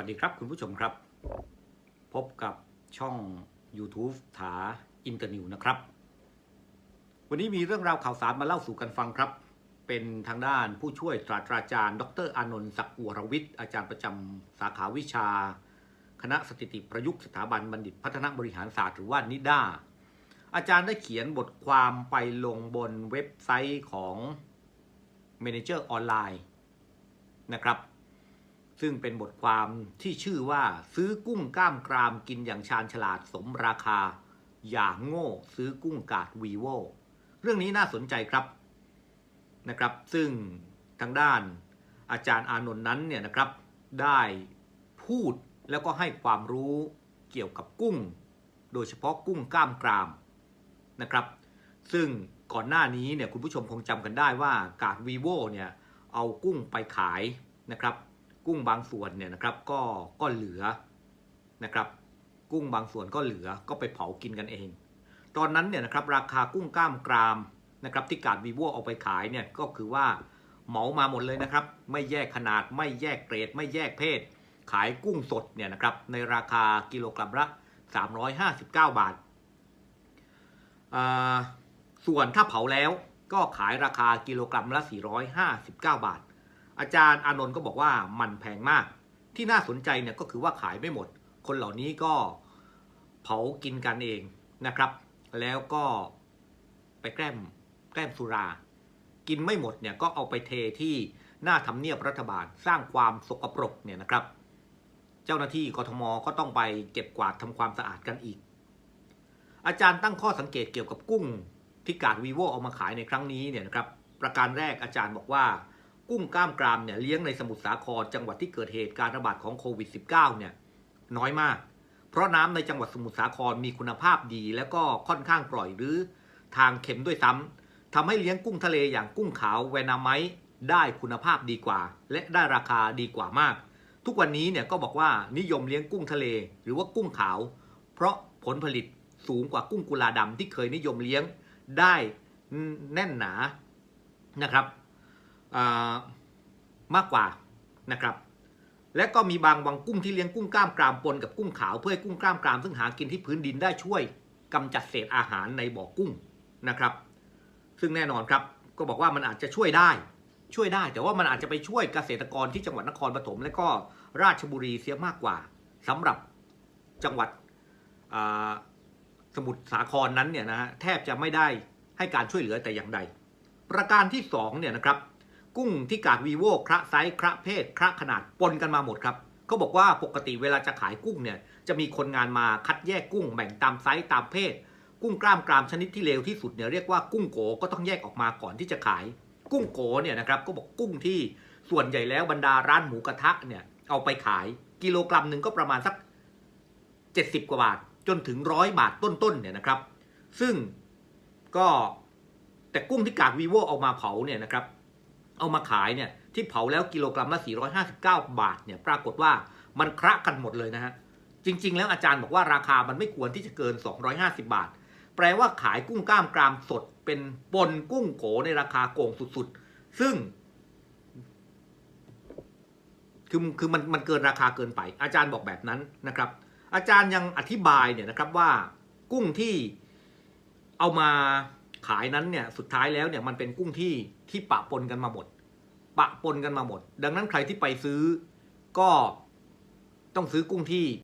วัสดีครับคุณผู้ชมครับ พบกับช่อง YouTube ถาอินเตอร์นิวนะครับ วันนี้มีเรื่องราวข่าวสารมาเล่าสู่กันฟังครับ เป็นทางด้านผู้ช่วยศาสตราจารย์ ดรอานนท์ศักดิ์วรวิทย์อาจารย์ประจำสาขาวิชา คณะสถิติประยุกต์สถาบันบัณฑิตพัฒนาบริหารศาสตร์หรือว่านิด้าอาจารย์ได้เขียนบทความไปลงบนเว็บไซต์ของ Manager ออนไลน์นะครับ ซึ่งเป็นบทความที่ชื่อว่าซื้อกุ้งกล้ามกรามกินอย่างชาญฉลาดสมราคา อย่างโง่ซื้อกุ้งกาดวีโวเรื่องนี้น่าสนใจครับนะครับ ซึ่งทางด้านอาจารย์อานนท์นั้นเนี่ยนะครับได้พูดแล้วก็ให้ความรู้เกี่ยวกับกุ้ง โดยเฉพาะกุ้งกล้ามกรามนะครับ ซึ่งก่อนหน้านี้เนี่ยคุณผู้ชมคงจำกันได้ว่ากาดวีโวเนี่ยเอากุ้งไปขายนะครับ กุ้งบางส่วนเนี่ยนะครับก็ก็เหลือนะครับ กุ้งบางส่วนก็เหลือก็ไปเผากินกันเอง ตอนนั้นเนี่ยนะครับราคากุ้งกล้ามกรามนะครับที่การวีโวเอาไปขายเนี่ยก็คือว่าเหมามาหมดเลยนะครับ ไม่แยกขนาดไม่แยกเกรด ไม่แยกเพศ ขายกุ้งสดเนี่ยนะครับในราคากิโลกรัมละ 359 บาทาส่วนถ้าเผาแล้วก็ขายราคากิโลกรัมละ 459 บาท อาจารย์อานนท์ก็บอกว่ามันแพงมาก ที่น่าสนใจเนี่ยก็คือว่าขายไม่หมด คนเหล่านี้ก็เผากินกันเองนะครับ แล้วก็ไปแกล้มแกล้มสุรา กินไม่หมดเนี่ยก็เอาไปเทที่หน้าทำเนียบรัฐบาลสร้างความสกปรกเนี่ยนะครับ เจ้าหน้าที่กทมก็ต้องไปเก็บกวาดทำความสะอาดกันอีก อาจารย์ตั้งข้อสังเกตเกี่ยวกับกุ้งที่การวีโวเอามาขายในครั้งนี้เนี่ยนะครับ ประการแรกอาจารย์บอกว่า กุ้งกล้ามกรามเนี่ยเลี้ยงในสมุทรสาครจังหวัดที่เกิดเหตุการระบาดของโควิด -19 เนี่ยน้อยมาก เพราะน้ำในจังหวัดสมุทรสาครมีคุณภาพดี แล้วก็ค่อนข้างปล่อยหรือทางเข็มด้วยซ้ำทำให้เลี้ยงกุ้งทะเลอย่างกุ้งขาวแวนาไมได้คุณภาพดีกว่า และได้ราคาดีกว่ามาก ทุกวันนี้เนี่ยก็บอกว่านิยมเลี้ยงกุ้งทะเล หรือว่ากุ้งขาว เพราะผลผลิตสูงกว่ากุ้งกุลาดำที่เคยนิยมเลี้ยงได้แน่นหนานะครับ มากกว่านะครับ และก็มีบางวังกุ้งที่เลี้ยงกุ้งกล้ามกรามปนกับกุ้งขาวเพื่อให้กุ้งกล้ามกรามซึ่งหากินที่พื้นดินได้ช่วยกำจัดเศษอาหารในบ่อกุ้งนะครับ ซึ่งแน่นอนครับก็บอกว่ามันอาจจะช่วยได้ช่วยได้ แต่ว่ามันอาจจะไปช่วยเกษตรกรที่จังหวัดนครปฐมและก็ราชบุรีเสียมากกว่าสำหรับจังหวัดสมุทรสาครนั้นเนี่ยนะฮะแทบจะไม่ได้ให้การช่วยเหลือแต่อย่างใด ประการที่สองเนี่ยนะครับ กุ้งที่กาดวีโวคระไซส์คระเพศคระขนาดปนกันมาหมดครับเขาบอกว่าปกติเวลาจะขายกุ้งเนี่ยจะมีคนงานมาคัดแยกกุ้งแบ่งตามไซส์ตามเพศ กุ้งกล้ามกรามชนิดที่เลวที่สุดเนี่ยเรียกว่ากุ้งโกก็ต้องแยกออกมาก่อนที่จะขาย กุ้งโกเนี่ยนะครับก็บอกกุ้งที่ส่วนใหญ่แล้วบรรดาร้านหมูกระทะเนี่ยเอาไปขายกิโลกรัมหนึ่งก็ประมาณสัก 70 กว่าบาท จนถึงร้อยบาทต้นๆเนี่ยนะครับ ซึ่งก็แต่กุ้งที่กากวีโวเอามาเผาเนี่ยนะครับ เอามาขายเนี่ยที่เผาแล้วกิโลกรัมละ 459 บาทเนี่ยปรากฏว่ามันคระกันหมดเลยนะฮะจริง ๆ แล้วอาจารย์บอกว่าราคามันไม่ควรที่จะเกิน 250 บาท แปลว่าขายกุ้งกล้ามกรามสดเป็นปนกุ้งโขในราคาโกงสุดๆ ซึ่งคือคือมันมันเกินราคาเกินไป อาจารย์บอกแบบนั้นนะครับ อาจารย์ยังอธิบายเนี่ยนะครับว่ากุ้งที่เอามา ขายนั้นเนี่ยสุดท้ายแล้วเนี่ยมันเป็นกุ้งที่ที่ปะปนกันมาหมด ปะปนกันมาหมด ดังนั้นใครที่ไปซื้อก็ต้องซื้อกุ้งที่